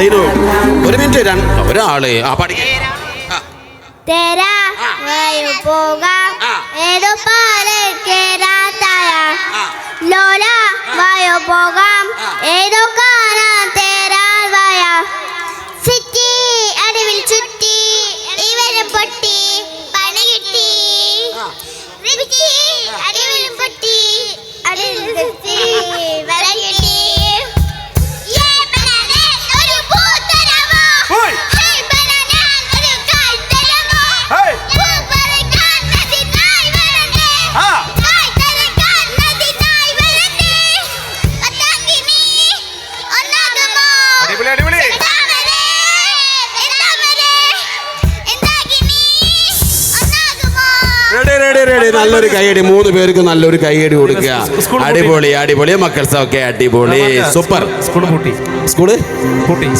സൈനു ഒരു മിനിറ്റ് ഒരാളെ. ആ പഠിക്കാം. തരാ. നല്ലൊരു കൈയടി. മൂന്ന് പേർക്ക് നല്ലൊരു കൈയടി കൊടുക്കുക. അടിപൊളി അടിപൊളി. മക്കൾസ് ഒക്കെ അടിപൊളി സൂപ്പർ. സ്കൂൾ പൂട്ടി. സ്കൂൾ?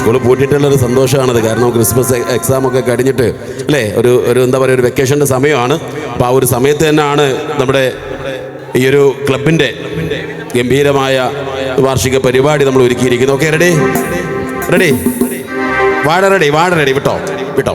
സ്കൂൾ പൂട്ടിയിട്ടുള്ള ഒരു സന്തോഷമാണത്. കാരണം ക്രിസ്മസ് എക്സാം ഒക്കെ കഴിഞ്ഞിട്ട് അല്ലേ ഒരു ഒരു എന്താ പറയുക ഒരു വെക്കേഷന്റെ സമയമാണ്. അപ്പോൾ ആ ഒരു സമയത്ത് തന്നെയാണ് നമ്മുടെ ഈ ഒരു ക്ലബിന്റെ ഗംഭീരമായ വാർഷിക പരിപാടി നമ്മൾ ഒരുക്കിയിരിക്കുന്നു ഓക്കെ റെഡി? റെഡി? വാഴ റെഡി വാഴ റെഡി. വിട്ടോ വിട്ടോ.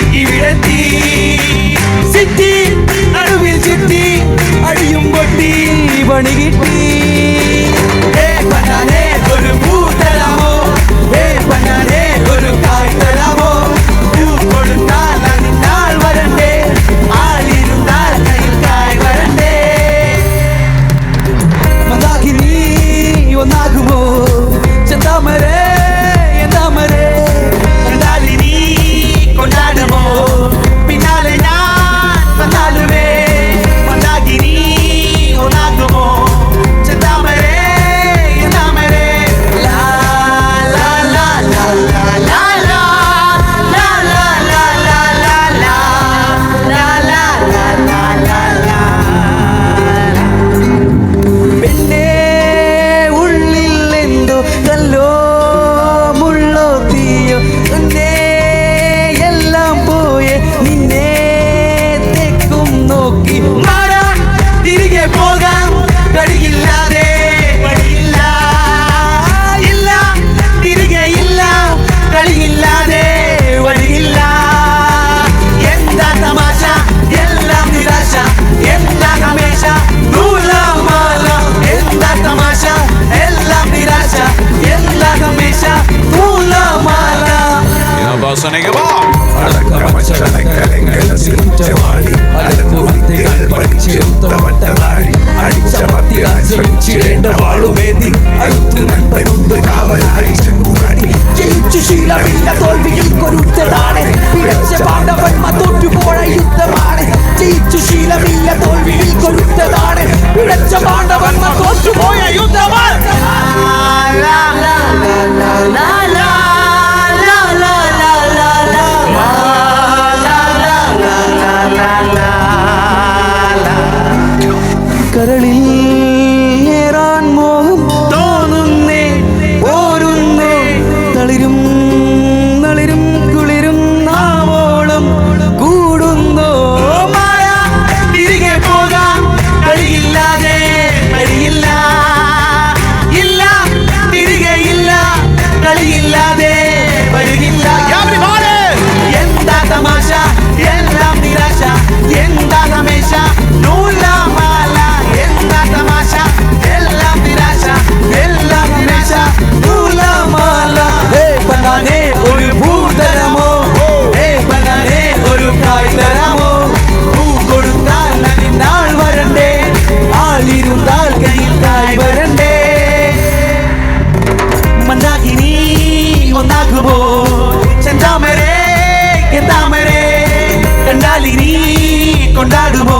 யோசனைக்கு வா அடக்கமச்சடக்கலங்கள் சிரிச்சவாடி அடக்கு ไปดู കൊണ്ടുപോ ചെന്താമരേ എന്താമരേ കണ്ടാലിനി കൊണ്ടാടുമോ?